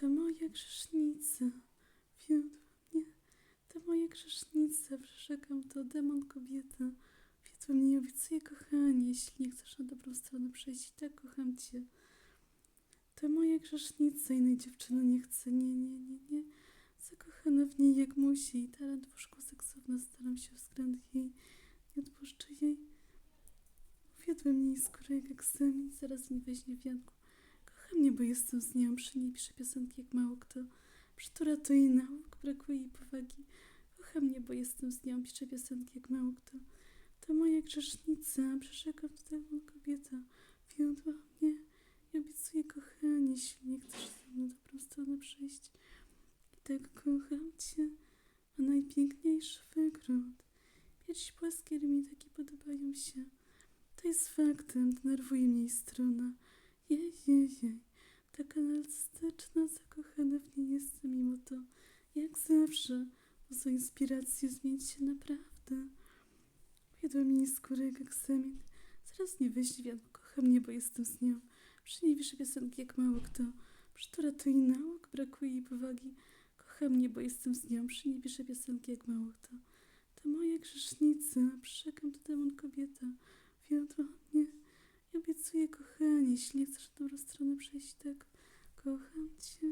To moja grzesznica, wiodła mnie. To moja grzesznica, przyrzekam to, demon kobieta. Wiodła mnie, obiecuję kochanie, jeśli nie chcesz na dobrą stronę przejść, tak kocham cię. To moja grzesznica, innej dziewczyny nie chcę, nie, nie, nie, nie. Zakochana w niej jak musi i talent w łóżku seksowny, staram się względ jej, nie odpuszczę jej. Uwiodła mnie i skórę jak egzamin, zaraz mi weźmie wianku. Bo jestem z nią, przy niej piszę piosenki jak mało kto. Przytura to jej nauk, brakuje jej powagi. Kocha mnie, bo jestem z nią, piszę piosenki jak mało kto. To moja grzesznica, przyrzekam mam kobieta. Wiodła mnie i obiecuję kochanie, jeśli nie chcesz ze mną dobrą stronę przejść. I tak kocham cię, a najpiękniejszy wygród. Piersi płaskie mi takie podobają się. To jest faktem, denerwuje mnie jej strona. Jej, jej, jej, taka narcystyczna, zakochana w niej jestem mimo to. Jak zawsze, za inspirację zmienić się naprawdę. Wiedła mi skórę jak egzamin. Zaraz nie weźmie wiatr, kocha mnie, bo jestem z nią. Przy niej pisze piosenki jak mało kto. Przytura to i nauk, brakuje jej powagi. Kocha mnie, bo jestem z nią. Przy niej pisze piosenki jak mało kto. To moja grzesznica, przyrzekam to jeśli chcesz w dobrą stronę przejść, tak kocham cię.